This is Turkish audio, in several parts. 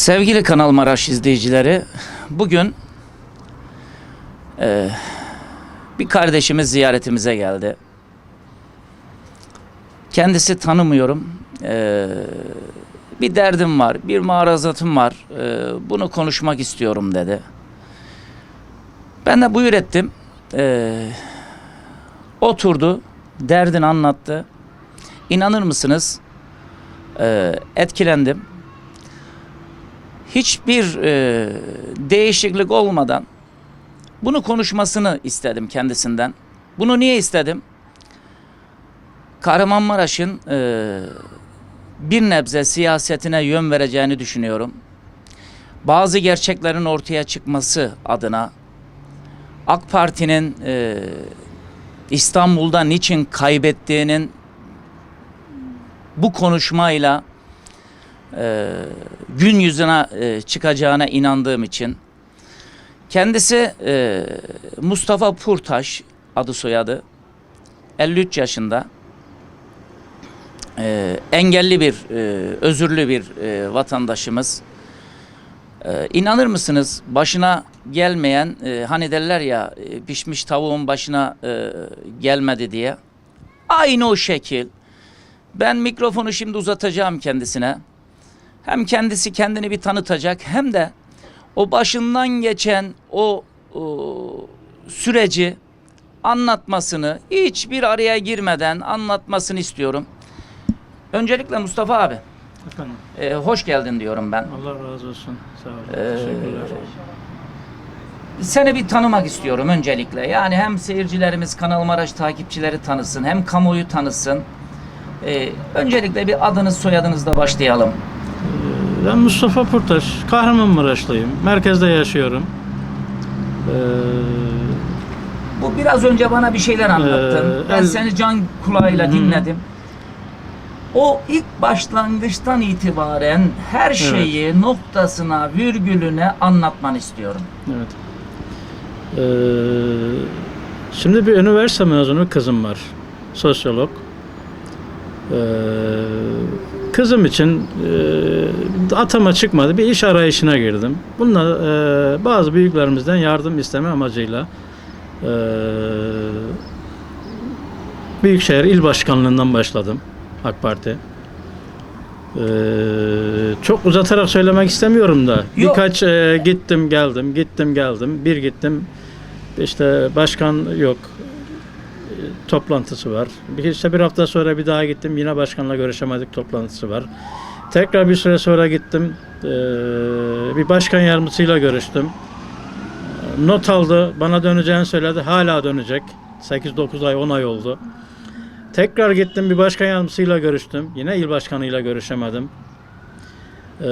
Sevgili Kanal Maraş izleyicileri, bugün e, bir kardeşimiz ziyaretimize geldi. Kendisi tanımıyorum. E, bir derdim var, bir marazatım var. E, bunu konuşmak istiyorum dedi. Ben de buyur ettim. E, oturdu, derdini anlattı. İnanır mısınız? E, etkilendim hiçbir e, değişiklik olmadan bunu konuşmasını istedim kendisinden. Bunu niye istedim? Kahramanmaraş'ın e, bir nebze siyasetine yön vereceğini düşünüyorum. Bazı gerçeklerin ortaya çıkması adına AK Parti'nin e, İstanbul'da niçin kaybettiğinin bu konuşmayla e, gün yüzüne e, çıkacağına inandığım için. Kendisi e, Mustafa Purtaş adı soyadı. 53 yaşında. E, engelli bir e, özürlü bir e, vatandaşımız. E, inanır mısınız? Başına gelmeyen e, hani derler ya e, pişmiş tavuğun başına e, gelmedi diye. Aynı o şekil. Ben mikrofonu şimdi uzatacağım kendisine hem kendisi kendini bir tanıtacak hem de o başından geçen o, o süreci anlatmasını hiçbir araya girmeden anlatmasını istiyorum. Öncelikle Mustafa abi Efendim, e, hoş geldin diyorum ben. Allah razı olsun. Sağ olun. Ee, Teşekkürler. Seni bir tanımak istiyorum öncelikle. Yani hem seyircilerimiz Kanal Maraş takipçileri tanısın hem kamuoyu tanısın. E, öncelikle bir adınız soyadınızla başlayalım. Ben Mustafa Purtaş, Kahramanmaraşlıyım. Merkezde yaşıyorum. Ee, Bu biraz önce bana bir şeyler anlattın. Ee, ben el- seni can kulağıyla Hı. dinledim. O ilk başlangıçtan itibaren her şeyi noktasına, virgülüne anlatmanı istiyorum. evet. Ee, şimdi bir üniversite mezunu kızım var. Sosyolog. Ee, kızım için e, atama çıkmadı. Bir iş arayışına girdim. Bununla e, bazı büyüklerimizden yardım isteme amacıyla e, Büyükşehir İl Başkanlığından başladım AK Parti. Ee, çok uzatarak söylemek istemiyorum da Yok. birkaç e, gittim geldim gittim geldim bir gittim işte başkan yok toplantısı var. Bir işte bir hafta sonra bir daha gittim. Yine başkanla görüşemedik. Toplantısı var. Tekrar bir süre sonra gittim. Ee, bir başkan yardımcısıyla görüştüm. Not aldı. Bana döneceğini söyledi. Hala dönecek. 8-9 ay 10 ay oldu. Tekrar gittim. Bir başkan yardımcısıyla görüştüm. Yine il başkanıyla görüşemedim. Ee,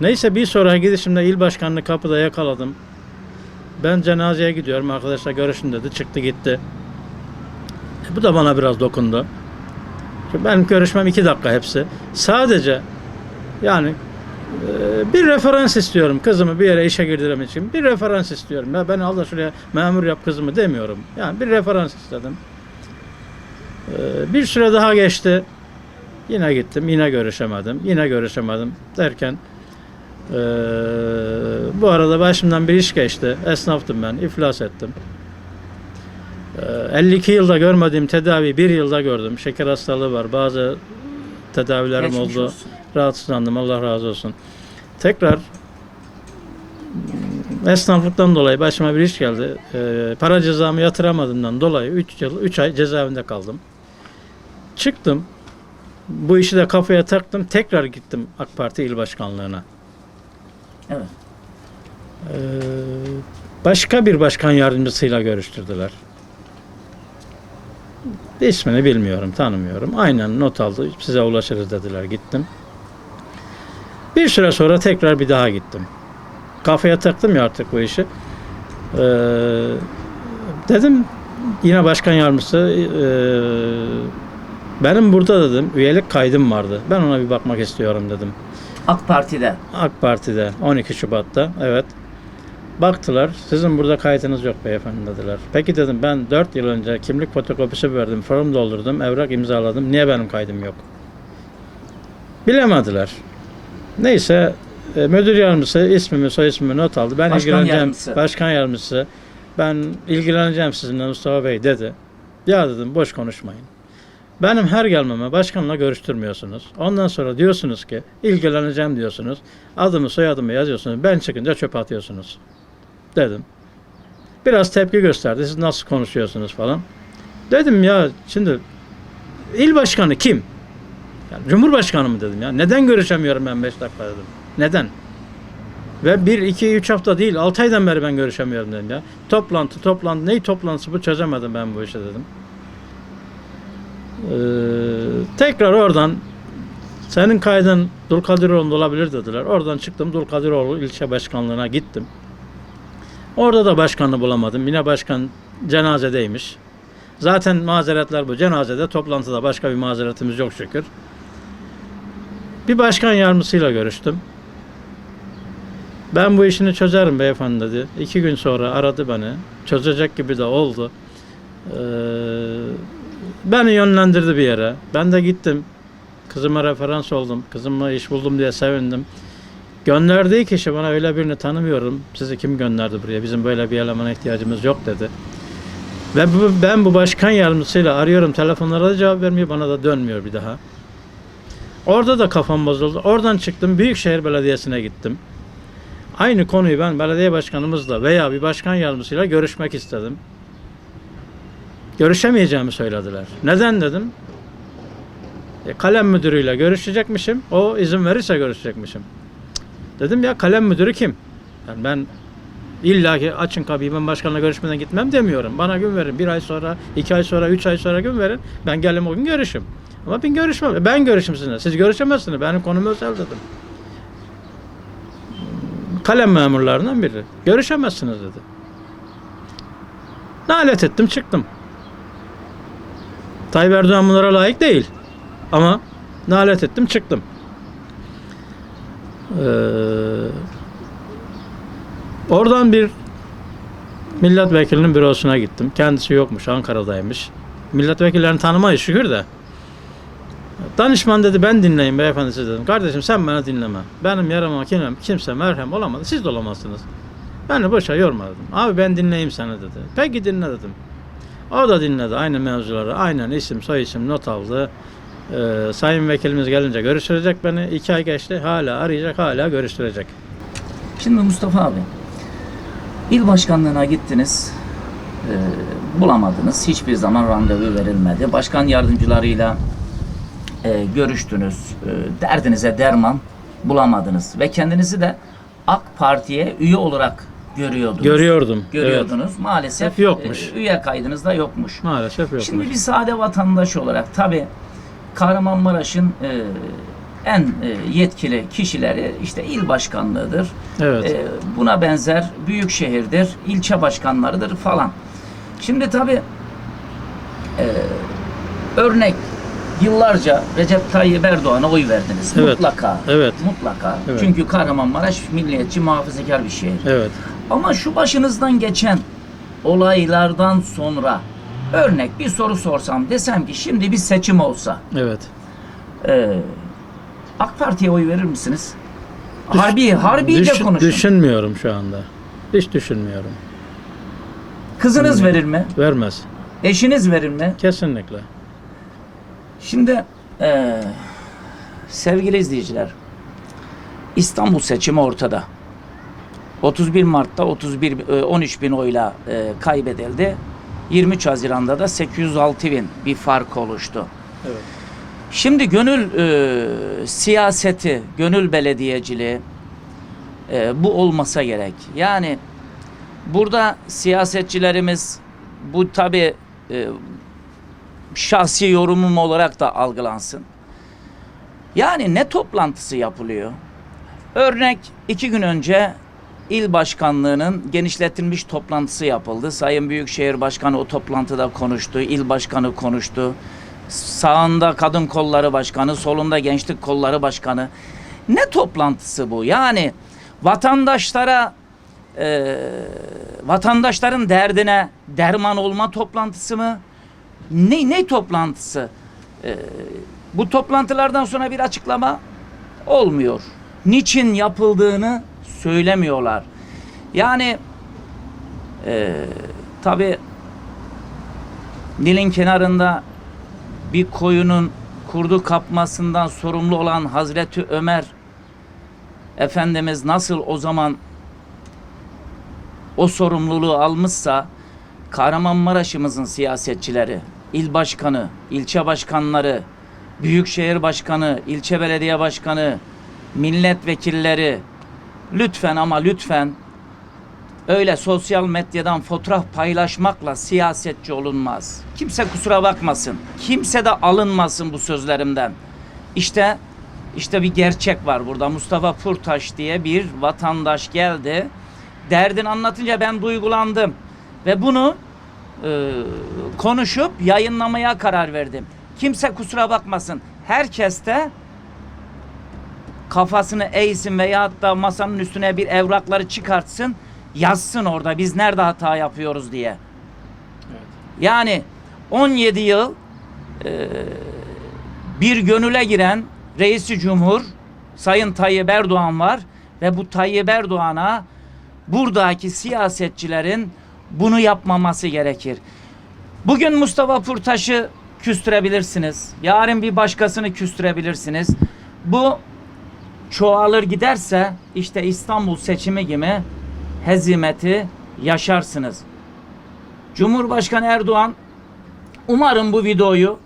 neyse bir sonraki gidişimde il başkanını kapıda yakaladım. Ben cenazeye gidiyorum. Arkadaşlar görüşün dedi. Çıktı gitti. Bu da bana biraz dokundu. Benim görüşmem iki dakika hepsi. Sadece yani bir referans istiyorum kızımı bir yere işe girdirmek için. Bir referans istiyorum. Ya ben al da şuraya memur yap kızımı demiyorum. Yani bir referans istedim. Bir süre daha geçti. Yine gittim, yine görüşemedim, yine görüşemedim derken bu arada başımdan bir iş geçti. Esnaftım ben, iflas ettim. Eee, 52 yılda görmediğim tedavi bir yılda gördüm. Şeker hastalığı var, bazı tedavilerim Geçmiş oldu. olsun. Rahatsızlandım, Allah razı olsun. Tekrar mm, esnaflıktan dolayı başıma bir iş geldi. Eee, para cezamı yatıramadığımdan dolayı 3 yıl, 3 ay cezaevinde kaldım. Çıktım. Bu işi de kafaya taktım. Tekrar gittim AK Parti il başkanlığına. Evet. Ee, başka bir başkan yardımcısıyla görüştürdüler. İsmini bilmiyorum, tanımıyorum. Aynen not aldı. Size ulaşırız dediler. Gittim. Bir süre sonra tekrar bir daha gittim. Kafaya taktım ya artık bu işi. Ee, dedim yine başkan yardımcısı ee, benim burada dedim üyelik kaydım vardı. Ben ona bir bakmak istiyorum dedim. AK Parti'de. AK Parti'de 12 Şubat'ta evet. Baktılar sizin burada kaydınız yok beyefendi dediler. Peki dedim ben 4 yıl önce kimlik fotokopisi verdim, form doldurdum, evrak imzaladım. Niye benim kaydım yok? Bilemediler. Neyse E, müdür yardımcısı ismimi, soy ismimi not aldı. Ben Başkan ilgileneceğim. yardımcısı. Başkan yardımcısı. Ben ilgileneceğim sizinle Mustafa Bey dedi. Ya dedim boş konuşmayın. Benim her gelmeme başkanla görüştürmüyorsunuz. Ondan sonra diyorsunuz ki ilgileneceğim diyorsunuz. Adımı soyadımı yazıyorsunuz. Ben çıkınca çöpe atıyorsunuz. Dedim. Biraz tepki gösterdi. Siz nasıl konuşuyorsunuz falan. Dedim ya şimdi il başkanı kim? Yani Cumhurbaşkanı mı dedim ya. Neden görüşemiyorum ben 5 dakika dedim. Neden? Ve 1, 2, 3 hafta değil 6 aydan beri ben görüşemiyorum dedim ya. Toplantı, toplantı, neyi toplantısı bu çözemedim ben bu işi dedim. Ee, tekrar oradan senin kaydın Dulkadiroğlu'nda olabilir dediler. Oradan çıktım Dulkadiroğlu ilçe başkanlığına gittim. Orada da başkanı bulamadım. Yine başkan cenazedeymiş. Zaten mazeretler bu. Cenazede, toplantıda başka bir mazeretimiz yok şükür. Bir başkan yardımcısıyla görüştüm. Ben bu işini çözerim beyefendi dedi. İki gün sonra aradı beni. Çözecek gibi de oldu. Ee, beni yönlendirdi bir yere. Ben de gittim. Kızıma referans oldum. Kızıma iş buldum diye sevindim. Gönderdiği kişi bana öyle birini tanımıyorum. Sizi kim gönderdi buraya? Bizim böyle bir elemana ihtiyacımız yok dedi. Ve bu, ben bu başkan yardımcısıyla arıyorum. Telefonlara da cevap vermiyor. Bana da dönmüyor bir daha. Orada da kafam bozuldu. Oradan çıktım. Büyükşehir Belediyesi'ne gittim. Aynı konuyu ben belediye başkanımızla veya bir başkan yardımcısıyla görüşmek istedim. Görüşemeyeceğimi söylediler. Neden dedim? E, kalem müdürüyle görüşecekmişim. O izin verirse görüşecekmişim. Dedim ya kalem müdürü kim? Yani ben illa ki açın kapıyı ben başkanla görüşmeden gitmem demiyorum. Bana gün verin. Bir ay sonra, iki ay sonra, üç ay sonra gün verin. Ben gelim o gün görüşüm. Ama ben görüşmem. Ben görüşüm sizinle. Siz görüşemezsiniz. Benim konum özel dedim. Kalem memurlarından biri. Görüşemezsiniz dedi. Nalet ettim çıktım. Tayyip Erdoğan bunlara layık değil. Ama nalet ettim çıktım. Ee, oradan bir milletvekilinin bürosuna gittim. Kendisi yokmuş, Ankara'daymış. Milletvekillerini tanımayız şükür de. Danışman dedi ben dinleyin beyefendi siz dedim. Kardeşim sen beni dinleme. Benim yarama kimse, kimse merhem olamadı. Siz de olamazsınız. Beni boşa yorma dedim. Abi ben dinleyeyim seni dedi. Peki dinle dedim. O da dinledi aynı mevzuları. Aynen isim soy isim not aldı. Ee, sayın vekilimiz gelince görüştürecek beni. İki ay geçti. Hala arayacak hala görüştürecek. Şimdi Mustafa abi, il başkanlığına gittiniz, e, bulamadınız. Hiçbir zaman randevu verilmedi. Başkan yardımcılarıyla e, görüştünüz. E, derdinize derman bulamadınız. Ve kendinizi de AK Parti'ye üye olarak görüyordunuz. Görüyordum. Görüyordunuz. Maalesef Hep yokmuş. e, üye kaydınız da yokmuş. Evet, maalesef yokmuş. Şimdi bir sade vatandaş olarak tabi Kahramanmaraş'ın e, en e, yetkili kişileri işte il başkanlığıdır. evet. E, buna benzer büyük şehirdir, ilçe başkanlarıdır falan. Şimdi tabi örnek yıllarca Recep Tayyip Erdoğan'a oy verdiniz. Evet. Mutlaka. Evet. Mutlaka. Evet. Çünkü Kahramanmaraş milliyetçi muhafazakar bir şehir. evet. Ama şu başınızdan geçen olaylardan sonra örnek bir soru sorsam desem ki şimdi bir seçim olsa Evet. e, AK Parti'ye oy verir misiniz? Harbi, harbice Düşün- konuşun. Düşünmüyorum şu anda. Hiç düşünmüyorum. Kızınız verir mi? Vermez. Eşiniz verir mi? Kesinlikle. Şimdi e, sevgili izleyiciler İstanbul seçimi ortada. 31 Mart'ta 31 e, 13 bin oyla e, kaybedildi. 23 Haziran'da da 806 bin bir fark oluştu. Evet. Şimdi gönül e, siyaseti, gönül belediyeciliği e, bu olmasa gerek. Yani burada siyasetçilerimiz bu tabi e, şahsi yorumum olarak da algılansın. Yani ne toplantısı yapılıyor? Örnek iki gün önce il başkanlığının genişletilmiş toplantısı yapıldı. Sayın Büyükşehir Başkanı o toplantıda konuştu. il başkanı konuştu. Sağında kadın kolları başkanı, solunda gençlik kolları başkanı. Ne toplantısı bu? Yani vatandaşlara e, vatandaşların derdine derman olma toplantısı mı? Ne ne toplantısı? E, bu toplantılardan sonra bir açıklama olmuyor. niçin yapıldığını söylemiyorlar. Yani e, tabi Nil'in kenarında bir koyunun kurdu kapmasından sorumlu olan Hazreti Ömer Efendimiz nasıl o zaman o sorumluluğu almışsa Kahramanmaraş'ımızın siyasetçileri, il başkanı, ilçe başkanları, büyükşehir başkanı, ilçe belediye başkanı, milletvekilleri lütfen ama lütfen öyle sosyal medyadan fotoğraf paylaşmakla siyasetçi olunmaz. Kimse kusura bakmasın. Kimse de alınmasın bu sözlerimden. İşte işte bir gerçek var burada. Mustafa Purtaş diye bir vatandaş geldi. Derdini anlatınca ben duygulandım. Ve bunu e, konuşup yayınlamaya karar verdim. Kimse kusura bakmasın. Herkes de kafasını eğsin veya da masanın üstüne bir evrakları çıkartsın. Yazsın orada biz nerede hata yapıyoruz diye. Yani 17 yıl e, bir gönüle giren reisi cumhur Sayın Tayyip Erdoğan var ve bu Tayyip Erdoğan'a buradaki siyasetçilerin bunu yapmaması gerekir. Bugün Mustafa Purtaş'ı küstürebilirsiniz. Yarın bir başkasını küstürebilirsiniz. Bu çoğalır giderse işte İstanbul seçimi gibi hezimeti yaşarsınız. Cumhurbaşkanı Erdoğan umarım bu videoyu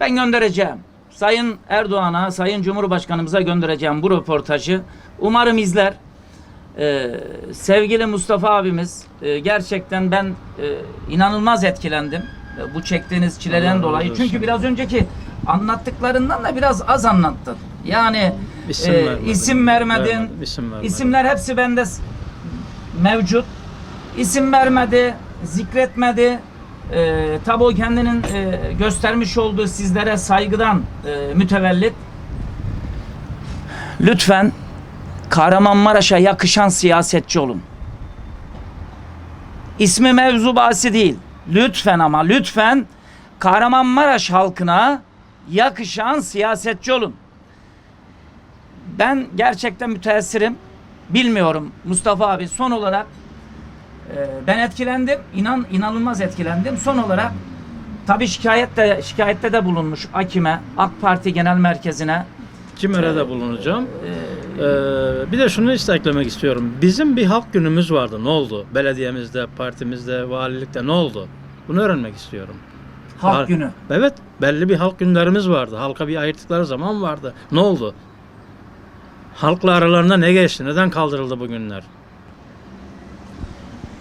ben göndereceğim. Sayın Erdoğan'a, Sayın Cumhurbaşkanımıza göndereceğim bu röportajı. Umarım izler. Ee, sevgili Mustafa abimiz e, gerçekten ben e, inanılmaz etkilendim e, bu çektiğiniz çileden dolayı. Çünkü biraz önceki anlattıklarından da biraz az anlattın. Yani İsim e, vermedim. isim vermedin. Vermedim, isim vermedim. İsimler hepsi bende mevcut. İsim vermedi, zikretmedi. E, tabi o kendinin e, göstermiş olduğu sizlere saygıdan e, mütevellit. Lütfen Kahramanmaraş'a yakışan siyasetçi olun. İsmi mevzu bahsi değil. Lütfen ama lütfen Kahramanmaraş halkına yakışan siyasetçi olun. Ben gerçekten müteessirim. Bilmiyorum Mustafa abi son olarak e, ben etkilendim. İnan inanılmaz etkilendim. Son olarak tabii şikayette şikayette de bulunmuş AKİM'e, AK Parti Genel Merkezi'ne. Cimer'e de bulunacağım. Ee, bir de şunu işte eklemek istiyorum. Bizim bir halk günümüz vardı. Ne oldu? Belediyemizde, partimizde, valilikte ne oldu? Bunu öğrenmek istiyorum. Halk Var- Günü. Evet, belli bir halk günlerimiz vardı. Halka bir ayırttıkları zaman vardı. Ne oldu? Halkla aralarında ne geçti? Neden kaldırıldı bu günler?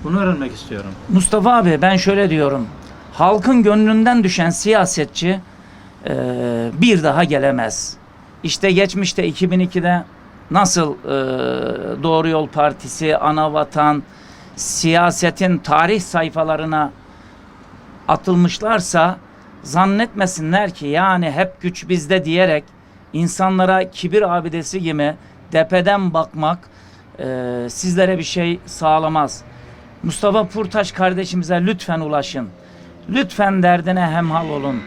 Bunu öğrenmek istiyorum. Mustafa abi ben şöyle diyorum. Halkın gönlünden düşen siyasetçi e, bir daha gelemez. İşte geçmişte 2002'de nasıl e, Doğru Yol Partisi, Anavatan, siyasetin tarih sayfalarına atılmışlarsa zannetmesinler ki yani hep güç bizde diyerek insanlara kibir abidesi gibi tepeden bakmak e, sizlere bir şey sağlamaz. Mustafa Purtaş kardeşimize lütfen ulaşın. Lütfen derdine hemhal olun.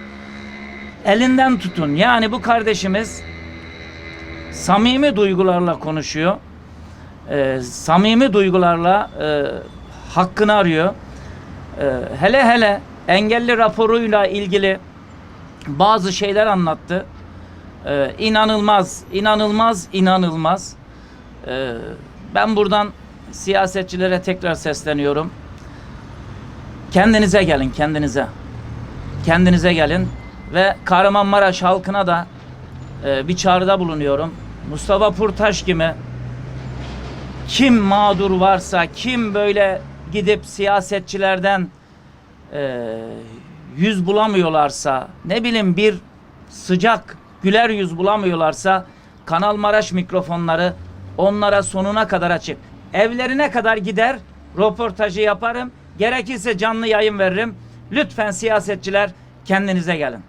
Elinden tutun. Yani bu kardeşimiz samimi duygularla konuşuyor. Ee, samimi duygularla e, hakkını arıyor. Ee, hele hele engelli raporuyla ilgili bazı şeyler anlattı. Ee, inanılmaz, inanılmaz, inanılmaz. Ee, ben buradan siyasetçilere tekrar sesleniyorum. Kendinize gelin, kendinize. Kendinize gelin ve Kahramanmaraş halkına da e, bir çağrıda bulunuyorum. Mustafa Purtaş gibi kim mağdur varsa, kim böyle gidip siyasetçilerden e, yüz bulamıyorlarsa, ne bileyim bir sıcak güler yüz bulamıyorlarsa Kanal Maraş mikrofonları onlara sonuna kadar açık. Evlerine kadar gider, röportajı yaparım. Gerekirse canlı yayın veririm. Lütfen siyasetçiler kendinize gelin.